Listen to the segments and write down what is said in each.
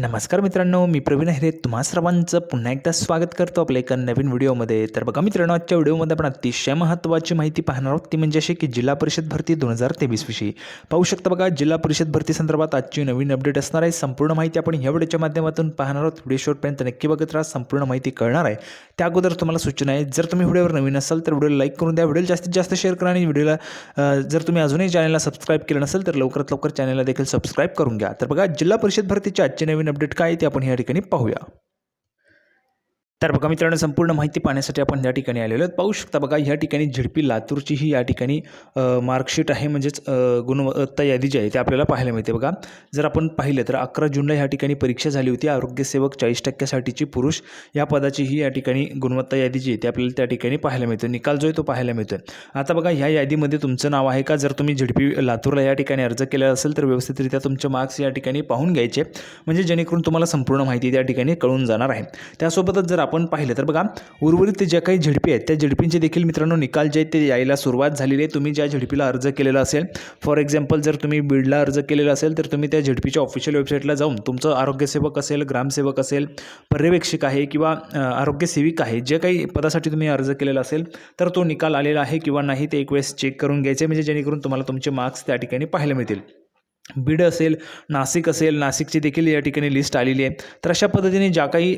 नमस्कार मित्रांनो मी प्रवीण हिरे तुम्हा सर्वांचं पुन्हा एकदा स्वागत करतो आपल्या एका नवीन व्हिडिओमध्ये. तर बघा मित्रांनो आजच्या व्हिडिओमध्ये आपण अतिशय महत्त्वाची माहिती पाहणार आहोत. ती म्हणजे अशी की जिल्हा परिषद भरती दोन हजार तेवीसविषयी पाहू शकता बघा जिल्हा परिषद भरती संदर्भात आजची नवीन अपडेट असणार आहे. संपूर्ण माहिती आपण या व्हिडिओच्या माध्यमातून पाहणार आहोत. व्हिडिओ शेवटपर्यंत नक्की बघत राहा. संपूर्ण माहिती कळणार आहे. त्या अगोदर तुम्हाला सूचना आहे जर तुम्ही व्हिडिओवर नवीन असाल तर व्हिडिओला लाईक करून द्या. व्हिडिओ जास्तीत जास्त शेअर करा आणि व्हिडिओला जर तुम्ही अजूनही चॅनलला सबस्क्राईब केलं नसेल तर लवकरात लवकर चॅनलला देखील सबस्क्राईब करून घ्या. तर बघा जिल्हा परिषद भरतीची आजची नवीन अपडेट काय आहे ते आपण या ठिकाणी पाहूया. तर बघा मित्रांनो संपूर्ण माहिती पाहण्यासाठी आपण या ठिकाणी आलेलो आहेत. पाहू शकता बघा या ठिकाणी झिडपी लातूरची ही या ठिकाणी मार्कशीट आहे. म्हणजेच गुणवत्ता यादी जी आहे ते आपल्याला पाहायला मिळते बघा. जर आपण पाहिलं तर अकरा जूनला ह्या ठिकाणी परीक्षा झाली होती. आरोग्यसेवक चाळीस टक्क्यासाठीची पुरुष या पदाची ही या ठिकाणी गुणवत्ता यादी जी आहे ती आपल्याला त्या ठिकाणी पाहायला मिळते. निकाल जो आहे तो पाहायला मिळतो आता बघा ह्या यादीमध्ये तुमचं नाव आहे का? जर तुम्ही झिडपी लातूरला या ठिकाणी अर्ज केला असेल तर व्यवस्थितरित्या तुमचे मार्क्स या ठिकाणी पाहून घ्यायचे. म्हणजे जेणेकरून तुम्हाला संपूर्ण माहिती त्या ठिकाणी कळून जाणार आहे. त्यासोबतच जर आपण पाहिलं. तर बघा उर्वरित ज्या काही झिडपी आहेत त्या झिडपींचे देखील मित्रांनो निकाल जे आहेत ते यायला सुरुवात झालेली आहे. तुम्ही ज्या झिडपीला अर्ज केलेला असेल फॉर एक्झाम्पल जर तुम्ही बीडला अर्ज केलेला असेल तर तुम्ही त्या झिडपीच्या ऑफिशियल वेबसाईटला जाऊन तुमचं आरोग्यसेवक असेल ग्रामसेवक असेल पर्यवेक्षक आहे किंवा आरोग्यसेविक आहे जे काही पदासाठी तुम्ही अर्ज केलेला असेल तर तो निकाल आलेला आहे किंवा नाही ते एक वेळेस चेक करून घ्यायचे म्हणजे जेणेकरून तुम्हाला तुमचे मार्क्स त्या ठिकाणी पाहायला मिळतील. बीड असेल नाशिक असेल नाशिकची देखील या ठिकाणी लिस्ट आलेली आहे. तर अशा पद्धतीने ज्या काही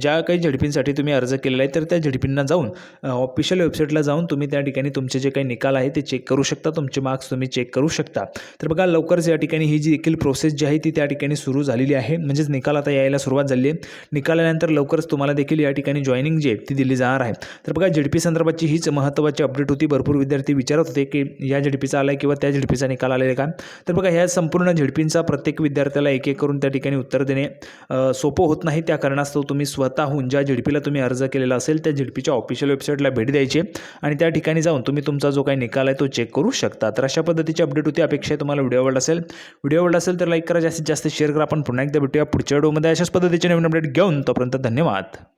ज्या काही झडपींसाठी तुम्ही अर्ज केलेला आहे तर त्या झडपींना जाऊन ऑफिशियल वेबसाईटला जाऊन तुम्ही त्या ठिकाणी तुमचे जे काही निकाल आहे ते चेक करू शकता. तुमचे मार्क्स तुम्ही चेक करू शकता. तर बघा लवकरच या ठिकाणी ही जी देखील प्रोसेस जी आहे ती त्या ठिकाणी सुरू झालेली आहे. म्हणजेच निकाल आता यायला सुरुवात झाली आहे. निकालानंतर लवकरच तुम्हाला देखील या ठिकाणी जॉईनिंग जी आहे ती दिली जाणार आहे. तर बघा झडपी संदर्भाची हीच महत्त्वाची अपडेट होती. भरपूर विद्यार्थी विचारत होते की या झडपीचा आला किंवा त्या झडपीचा निकाल आलेला का? तर बघा ह्या संपूर्ण झडपींचा प्रत्येक विद्यार्थ्याला एक एक करून त्या ठिकाणी उत्तर देणे सोपं होत नाही. त्या कारणास्तव तुम्ही स्वतःहून ज्या झिडपीला तुम्ही अर्ज केलेला असेल त्या झिडपीच्या ऑफिशियल वेबसाईटला भेट द्यायची आणि त्या ठिकाणी जाऊन तुम्ही तुमचा जो काही निकाल आहे तो चेक करू शकता. तर अशा पद्धतीची अपडेट होती. अपेक्षा आहे तुम्हाला व्हिडिओ आवडला असेल. व्हिडिओ आवडला असेल तर लाईक करा. जास्तीत जास्त शेअर करा. आपण पुन्हा एकदा भेटूया पुढच्या व्हिडिओमध्ये अशाच पद्धतीचे नवीन अपडेट घेऊन तोपर्यंत धन्यवाद.